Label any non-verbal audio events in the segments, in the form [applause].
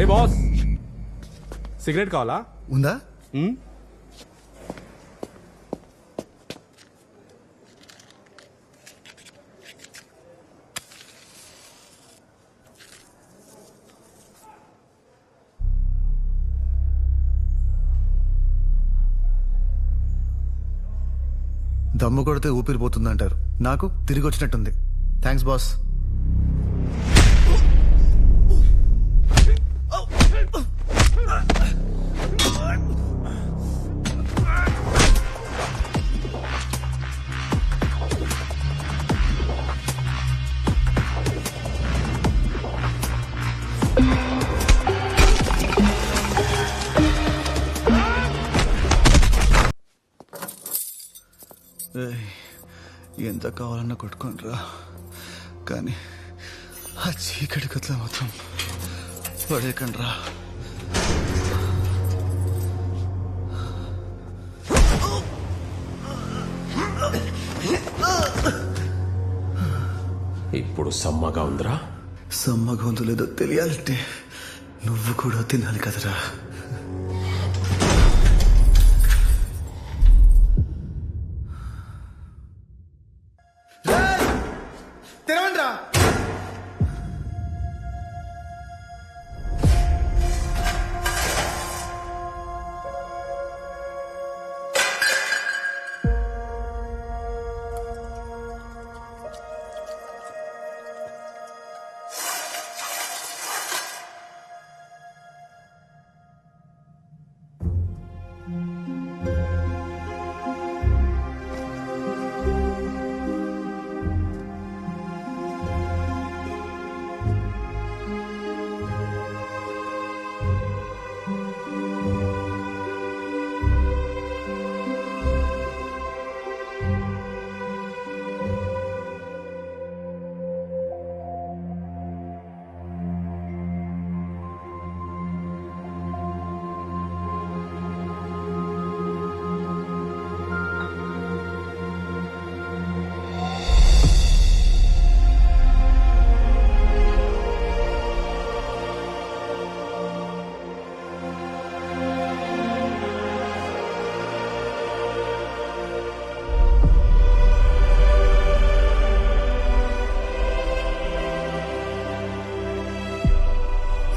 ఏ boss cigarette కావాలా? ఉందా? మ్? దమ్ము కొడితే ఊపిరిపోతుంది అంటారు నాకు తిరిగి వచ్చినట్టుంది థ్యాంక్స్ బాస్ ఎంత కావాలన్నా కొట్టుకోనరా కానీ ఆ చీకటి కథలో మాత్రం పడేకండి రా ఇప్పుడు సమ్మగా ఉందిరా? సమ్మ గొంతు లేదో తెలియాలంటే నువ్వు కూడా తినాలి కదరా.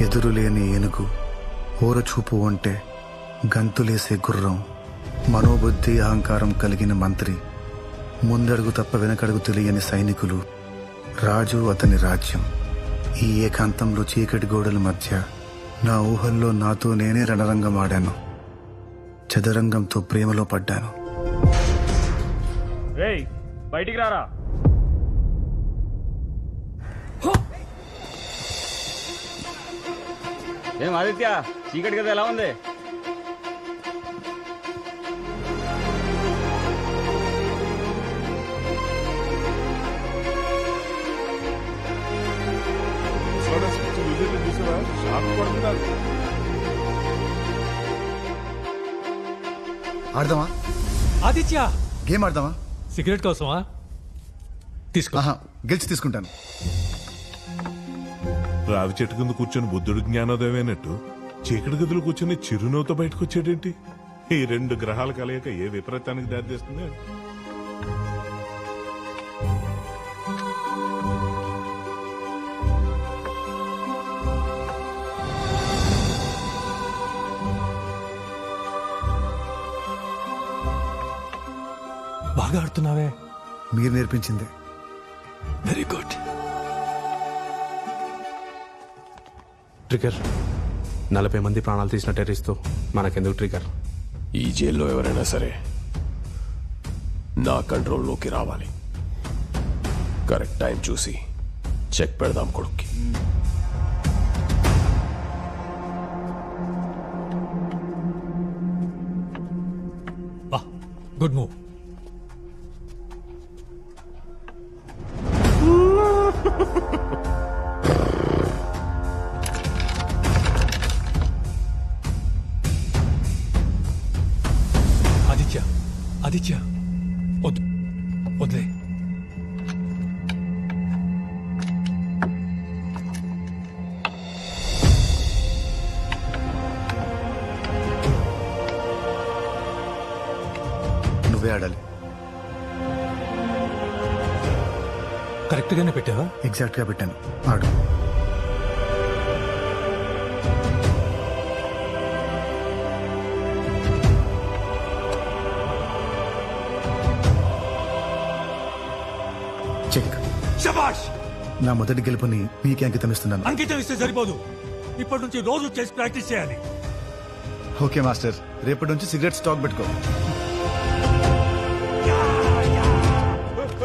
ఎదురులేని ఏనుగు ఊరచూపు అంటే గంతులేసే గుర్రం మనోబుద్ధి అహంకారం కలిగిన మంత్రి ముందడుగు తప్ప వెనకడుగు తెలియని సైనికులు రాజు అతని రాజ్యం. ఈ ఏకాంతంలో చీకటి గోడల మధ్య నా ఊహల్లో నాతో నేనే రణరంగం ఆడాను. చదరంగంతో ప్రేమలో పడ్డాను. బయటికి రారా? ఏం ఆదిత్య? చీకటి కదా ఎలా ఉంది? ఆడదామా? ఆదిత్య! గేమ్ ఆడదామా? సిగరెట్ కోసమా? తీసుకో. గెలిచి తీసుకుంటాను. రావి చెట్టు కింద కూర్చొని బుద్ధుడు జ్ఞానోదయమైనట్టు చీకటి గదిలో కూర్చొని చిరునవ్వుతో బయటకు వచ్చాడేంటి? ఈ రెండు గ్రహాల కలయిక ఏ విపరీతానికి దారితీస్తుంది? బాగా ఆడుతున్నావే. మీరు నేర్పించింది. వెరీ గుడ్ ట్రిగర్ నలభై మంది ప్రాణాలు తీసిన టెర్రరిస్తో మనకెందుకు ట్రిగర్ ఈ జైల్లో ఎవరైనా సరే నా కంట్రోల్లోకి రావాలి. కరెక్ట్ టైం చూసి చెక్ పెడదాం కొడుక్కి. బా good move [laughs] Aditya, od... odlej. నువ్వే ఆడాలి కరెక్ట్గానే పెట్టావా ఎగ్జాక్ట్గా పెట్టాను ఆడు చెక్. శబాష్ నా మొదటి గెలుపుని మీకే అంకితం ఇస్తున్నాను అంకితం ఇస్తే సరిపోదు. ఇప్పటి నుంచి రోజు చేసి ప్రాక్టీస్ చేయాలి. Okay master. రేపటి నుంచి సిగరెట్ స్టాక్ పెట్టుకో.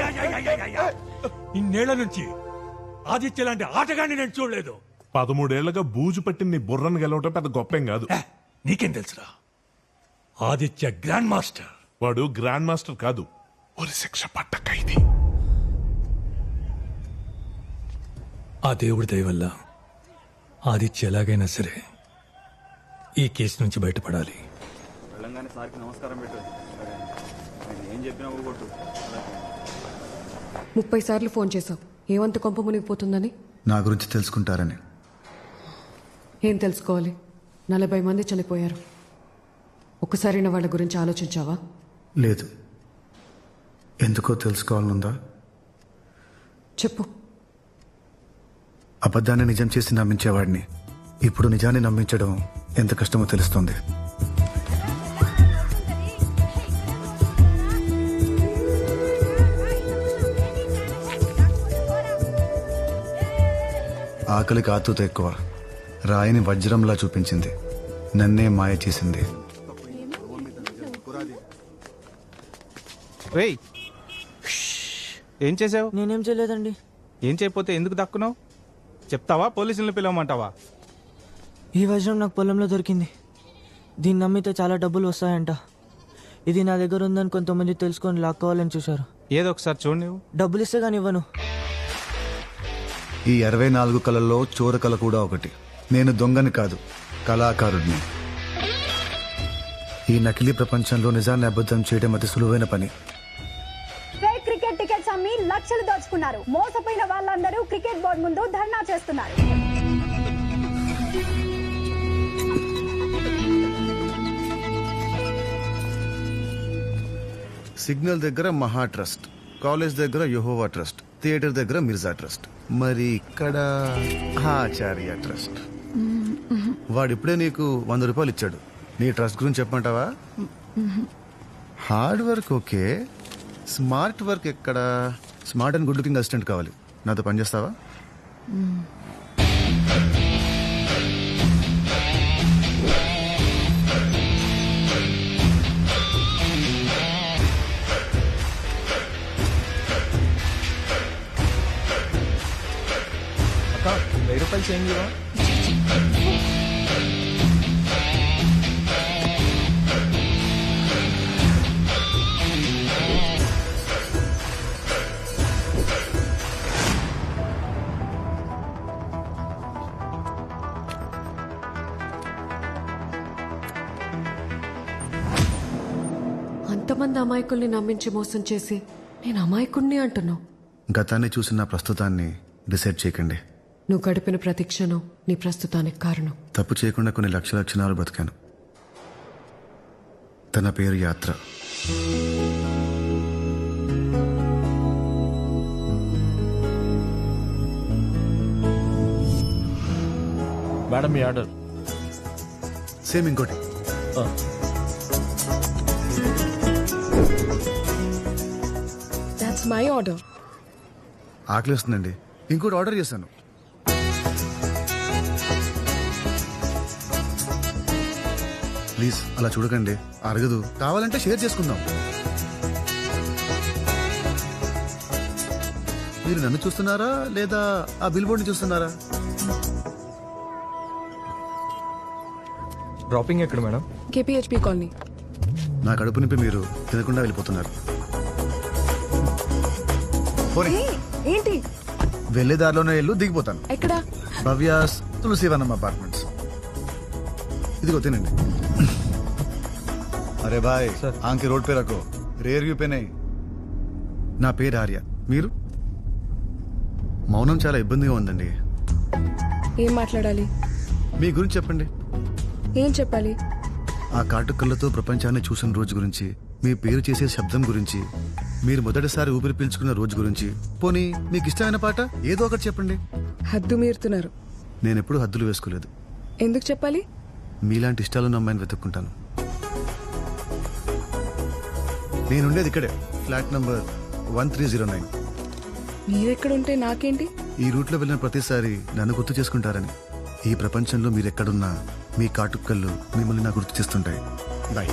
Yeah, yeah, yeah, yeah, yeah, yeah. ఇన్నేళ్ళ నుంచి ఆదిత్య లాంటి ఆటగాన్ని నేను చూడలేదు. పదమూడేళ్ళుగా బూజు పట్టిన నీ బుర్రను గెలవటం పెద్ద గొప్పేం కాదు. నీకేం తెలుసురా? Aditya grand master. వాడు గ్రాండ్ మాస్టర్ కాదు. ఒక శిక్ష పట్ట ఖైదీ ఆ దేవుడి దయ వల్ల ఆదిత్య ఎలాగైనా సరే ఈ కేసు నుంచి బయటపడాలి. వెళ్ళంగానే సార్కి నమస్కారం పెట్టు. ఆయన ఏం చెప్పినా కొట్టు ముప్పై సార్లు ఫోన్ చేశావు. ఏమంత కొంప మునిగిపోతుందని? నా గురించి తెలుసుకుంటారని. ఏం తెలుసుకోవాలి? నలభై మంది చనిపోయారు. ఒక్కసారైనా వాళ్ళ గురించి ఆలోచించావా? లేదు. ఎందుకో తెలుసుకోవాలనుందా? చెప్పు. అబద్ధాన్ని నిజం చేసి నమ్మించేవాడిని. ఇప్పుడు నిజాన్ని నమ్మించడం ఎంత కష్టమో తెలుస్తుంది. ఆకలికి ఆతుత ఎక్కువ. రాయిని వజ్రంలా చూపించింది. నన్నే మాయ చేసింది. రేయ్! ఏం చేసావు? నేనేం చేయలేదండి. ఏం చేయకపోతే ఎందుకు దక్కున్నావు? చెప్తావా? పోలీసులను పిలవమంటావా? ఈ వజ్రం నాకు పొలంలో దొరికింది. దీన్ని నమ్మితే చాలా డబ్బులు వస్తాయంట. ఇది నా దగ్గర ఉందని కొంతమంది తెలుసుకొని లాక్కోవాలని చూశారు. ఏదో ఒకసారి చూడు నువ్వు డబ్బులు ఇస్తే కానీ ఇవ్వను. ఈ అరవై నాలుగు కళల్లో చోర కళ కూడా ఒకటి. నేను దొంగని కాదు కళాకారుడిని. ఈ నకిలీ ప్రపంచంలో నిజాన్ని అబద్ధం చేయడం అతి సులువైన పని. క్రికెట్ టికెట్స్ అమ్మి లక్షలు దోచుకున్నారు. మోసపోయిన వాళ్ళందరూ క్రికెట్ బోర్డు ముందు ధర్నా చేస్తున్నారు. సిగ్నల్ దగ్గర మహా ట్రస్ట్ కాలేజ్ దగ్గర యహోవా ట్రస్ట్ థియేటర్ దగ్గర మిర్జా ట్రస్ట్ మరి ఇక్కడ ఆచార్య ట్రస్ట్. వాడిప్పుడే నీకు వంద రూపాయలు ఇచ్చాడు. నీ ట్రస్ట్ గురించి చెప్పమంటావా? Hard work okay. Smart work ఎక్కడ? Smart and good looking assistant కావాలి. నాతో పనిచేస్తావా వెయ్యి రూపాయలు చేంజ్ అంతమంది అమాయకుల్ని నమ్మించి మోసం చేసి నేను అమాయకుణ్ణి అంటున్నావు. గతాన్ని చూసిన ప్రస్తుతాన్ని డిసైడ్ చేయకండి. నువ్వు గడిపిన ప్రతి క్షణం నీ ప్రస్తుతానికి కారణం. తప్పు చేయకుండా కొన్ని లక్షల క్షణాలు బ్రతికాను. తన పేరు యాత్ర. మేడం మీ ఆర్డర్. సేమ్ ఇంకోటి. మై ఆర్డర్ ఆకలి వస్తుందండి ఇంకోటి ఆర్డర్ చేశాను. ప్లీజ్ అలా చూడకండి. అరగదు. కావాలంటే షేర్ చేసుకుందాం. మీరు నన్ను చూస్తున్నారా లేదా ఆ బిల్ బోర్డ్ని చూస్తున్నారా? డ్రాపింగ్ ఎక్కడ మేడం? కేపీహెచ్పి కాలనీ. నా కడుపు నింపి మీరు తినకుండా వెళ్ళిపోతున్నారు. పోనీ, ఏంటి? వెళ్ళే దారిలోనే వెళ్ళు దిగిపోతాను. ఎక్కడా? భవ్యాస్ తులసివనం అపార్ట్మెంట్స్. ఇదిగో తినండి. అరే బాయ్ ఆంకి రోడ్ పే రకో రేర్ వ్యూ పే నై నా పేరు ఆర్య. మీరు? మౌనం చాలా ఇబ్బందిగా ఉందండి. ఏం మాట్లాడాలి? మీ గురించి చెప్పండి. ఏం చెప్పాలి? ఆ కాటుకళ్ళతో ప్రపంచాన్ని చూసిన రోజు గురించి మీ పేరు చేసే శబ్దం గురించి మీరు మొదటిసారి ఊపిరి పీల్చుకున్న రోజు గురించి. పోనీ మీకు ఇష్టమైన పాట? ఏదో ఒకటి చెప్పండి. హద్దు మీరుతున్నారు. నేను ఎప్పుడు హద్దులు వేసుకోలేదు. ఎందుకు చెప్పాలి? మీలాంటి ఇష్టాలున్న అమ్మాయిని వెతుక్కుంటాను. నేనుండేది ఇక్కడే. Flat number one three zero nine. మీరెక్కడుంటే నాకేంటి? ఈ రూట్లో వెళ్ళిన ప్రతిసారి నన్ను గుర్తు చేసుకుంటారని. ఈ ప్రపంచంలో మీరెక్కడున్నా మీ కాటుక్కళ్ళు మిమ్మల్ని నా గుర్తు చేస్తుంటాయి. బాయ్